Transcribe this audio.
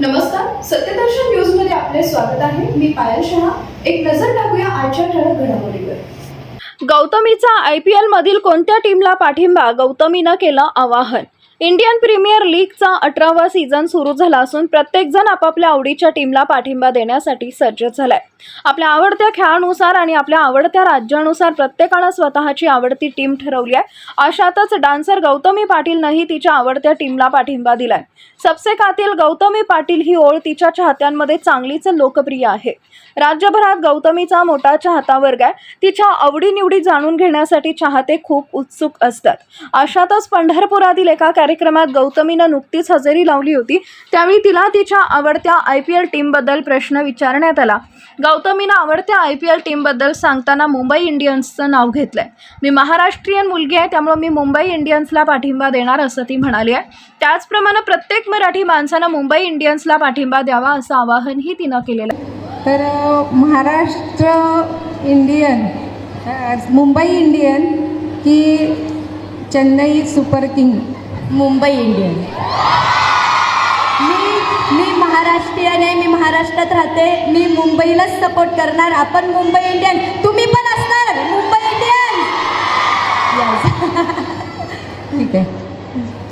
नमस्कार सत्यदर्शन न्यूजमध्ये आपले स्वागत आहे. मी पायल शहा. एक नजर टाकूया आजच्या ठळक घडामोडीवर. गौतमीचा आय पी एल मधील कोणत्या टीमला पाठिंबा? गौतमीनं केलं आवाहन. इंडियन प्रीमियर लीगचा अठरावा सीझन सुरू झाला असून प्रत्येकजण आपापल्या आवडीच्या टीमला पाठिंबा देण्यासाठी सज्ज झालाय. आपल्या आवडत्या खेळानुसार आणि आपल्या आवडत्या राज्यानुसार प्रत्येकानं स्वतःची आवडती टीम ठरवली आहे. अशातच डान्सर गौतमी पाटीलनंही तिच्या आवडत्या टीमला पाठिंबा दिलाय. सबसे कातील गौतमी पाटील ही ओळ तिच्या चाहत्यांमध्ये चांगलीच लोकप्रिय आहे. राज्यभरात गौतमीचा मोठा चाहता वर्ग आहे. तिच्या आवडीनिवडी जाणून घेण्यासाठी चाहते खूप उत्सुक असतात. अशातच पंढरपुरातील एका कार्यक्रमात गौतमीनं नुकतीच हजेरी लावली होती. त्यावेळी तिला तिच्या आवडत्या आय पी एल टीमबद्दल प्रश्न विचारण्यात आला. गौतमीनं आवडत्या आय पी एल टीमबद्दल सांगताना मुंबई इंडियन्सचं नाव घेतलं आहे मी महाराष्ट्रीयन मुलगी आहे त्यामुळे मी मुंबई इंडियन्सला पाठिंबा देणार असं ती म्हणाली आहे. त्याचप्रमाणे प्रत्येक मराठी माणसानं मुंबई इंडियन्सला पाठिंबा द्यावा असं आवाहनही तिनं केलेलं आहे. तर महाराष्ट्र इंडियन मुंबई इंडियन की Chennai super king. Mumbai Indian. मी मी महाराष्ट्रीयन आहे मी महाराष्ट्रात राहते. मी मुंबईलाच सपोर्ट करणार. आपण मुंबई इंडियन. तुम्ही पण असणार. मुंबई इंडियन. ठीक आहे.